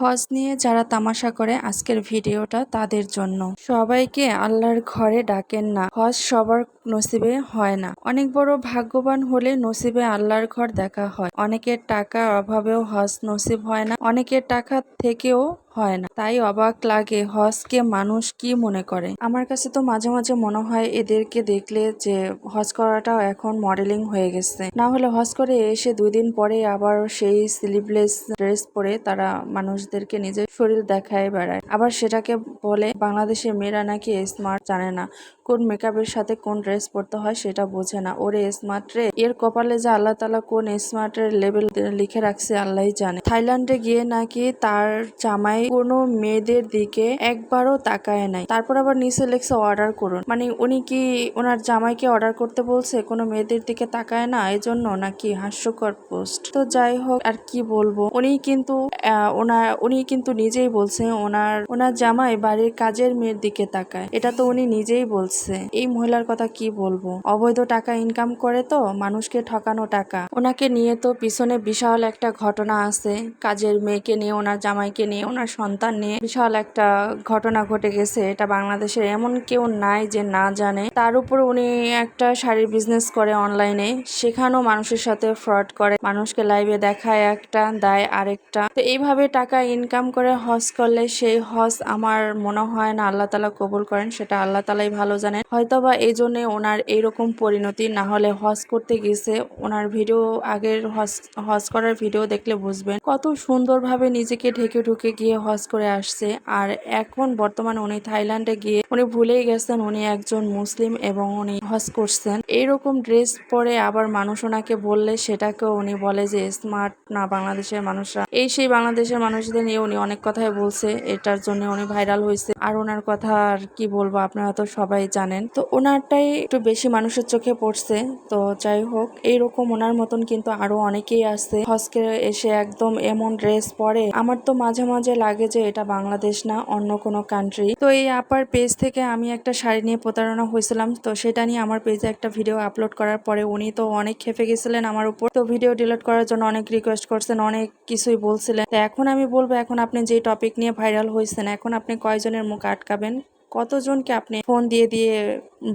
হজ নিয়ে যারা তামাশা করে আজকের ভিডিওটা তাদের জন্য। সবাইকে আল্লাহর ঘরে ডাকেন না। হজ সবার নসিবে হয় না। অনেক বড় ভাগ্যবান হলে নসিবে আল্লাহর ঘর দেখা হয়। অনেকের টাকার অভাবেও হজ নসিব হয় না। অনেকের টাকা থেকেও হয় না। তাই অবাক লাগে হজকে মানুষ কি মনে করে? আমার কাছে তো মাঝে মাঝে মনে হয় এদেরকে দেখলে যে হজ করাটাও এখন মডেলিং হয়ে গেছে। না হলে হজ করে এসে দুই দিন পরে আবার সেই স্লিভলেস ড্রেস পরে তারা মানুষদেরকে নিজের শরীর দেখায় বেড়ায়। আবার সেটাকে বলে, বাংলাদেশের মেয়েরা নাকি স্মার্ট জানে না কোন মেকআপের সাথে কোন ড্রেস পরতে হয় সেটা বোঝে না। ওরে স্মার্ট রে। এর কপালে যে আল্লাহ তালা কোন স্মার্টের লেভেল লিখে রাখছে আল্লাহই জানে। থাইল্যান্ডে গিয়ে নাকি তার জামাই কোনো মেয়েদের দিকে একবারও তাকায় নাই। তারপর আবার নিচে লেখছে অর্ডার করুন। মানে উনি কি ওনার জামাইকে অর্ডার করতে বলছে, কোনো মেয়েদের দিকে তাকায় না? এজন্য নাকি হাস্যকর পোস্ট তো যাই হোক, আর কি বলব? উনি কিন্তু ওনার উনি কিন্তু নিজেই বলছে ওনার ওনার জামাই বাড়ির কাজের মেয়ের দিকে তাকায়। এটা তো উনি নিজেই বলছে। এই মহিলার কথা কি বলব? অবৈধ টাকা ইনকাম করে তো, মানুষকে ঠকানো টাকা। ওনাকে নিয়ে তো পিছনে বিশাল একটা ঘটনা আছে। কাজের মেয়েকে নিয়ে, ওনার জামাইকে নিয়ে, ওনার সন্তান নিয়ে বিশাল একটা ঘটনা ঘটে গেছে। এটা বাংলাদেশের এমন কেউ নাই যে না জানে। তার উপর উনি একটা শাড়ির বিজনেস করে অনলাইনে সেখানেও মানুষের সাথে ফ্রড করে। মানুষকে লাইভে দেখায় একটা, দেয় আরেকটা। তো এইভাবে টাকা ইনকাম করে হজ করলে সেই হজ আমার মনে হয় না আল্লাহ তালা কবুল করেন। সেটা আল্লাহ তালাই ভালো জানেন। হয়তোবা এই জন্য ওনার এইরকম পরিণতি না হলে হজ করতে গেছে ওনার ভিডিও আগের হজ হজ করার ভিডিও দেখলে বুঝবেন। কত সুন্দরভাবে নিজেকে ঢেকে ঢুকে গিয়ে হজ করে আসছে। আর এখন বর্তমানে উনি থাইল্যান্ডে গিয়ে উনি ভুলেই গেছেন উনি একজন মুসলিম এবং উনি হজ করছেন। এইরকম ড্রেস পরে আবার মানুষ ওনাকে বললে সেটাকেও উনি বলে যে, স্মার্ট না বাংলাদেশের মানুষরা। এই সেই বাংলাদেশের মানুষদের নিয়ে উনি অনেক কথাই বলছে। এটার জন্য উনি ভাইরাল হয়েছে আর ওনার কথা আর কি বলব, আপনারা তো সবাই জানেন। তো ওনারটাই একটু বেশি মানুষের চোখে পড়ছে, তো যাই হোক, এইরকম ওনার মতন কিন্তু আরও অনেকেই আছে। হজকে এসে একদম এমন ড্রেস পরে, আমার তো মাঝে মাঝে লাগে যে এটা বাংলাদেশ না, অন্য কোনো কান্ট্রি তো এই আপার পেজ থেকে আমি একটা শাড়ি নিয়ে প্রতারণা হয়েছিলাম, তো সেটা নিয়ে আমার পেজে একটা ভিডিও আপলোড করার পরে উনি তো অনেক খেপে গেছিলেন আমার উপর। তো ভিডিও ডিলিট করার জন্য অনেক রিকোয়েস্ট করছেন, অনেক কিছুই বলছিলেন। তো এখন আমি বলব, এখন আপনি যে টপিক নিয়ে ভাইরাল হয়েছেন, এখন আপনি কয়জনের মুখ আটকাবেন? কতজনকে আপনি ফোন দিয়ে দিয়ে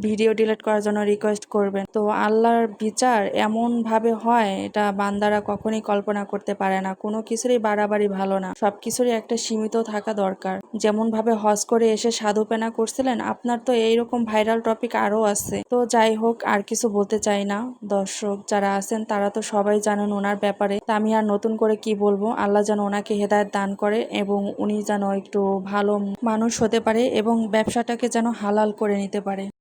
ভিডিও ডিলিট করার জন্য রিকোয়েস্ট করবেন। তো আল্লাহর বিচার এমন ভাবে হয়, এটা বান্দারা কখনই কল্পনা করতে পারে না। কোনো কিছুরই বাড়াবাড়ি ভালো না। সব কিছুরই একটা সীমিত থাকা দরকার। যেমন ভাবে হজ করে এসে সাধুপেনা করছিলেন, আপনার তো এইরকম ভাইরাল টপিক আরও আছে। তো যাই হোক, আর কিছু বলতে চাই না। দর্শক যারা আছেন, তারা তো সবাই জানেন ওনার ব্যাপারে। তা আমি আর নতুন করে কি বলব? আল্লাহ যেন ওনাকে হেদায়ত দান করে এবং উনি যেন একটু ভালো মানুষ হতে পারে এবং ব্যবসাটাকে যেন হালাল করে নিতে পারে।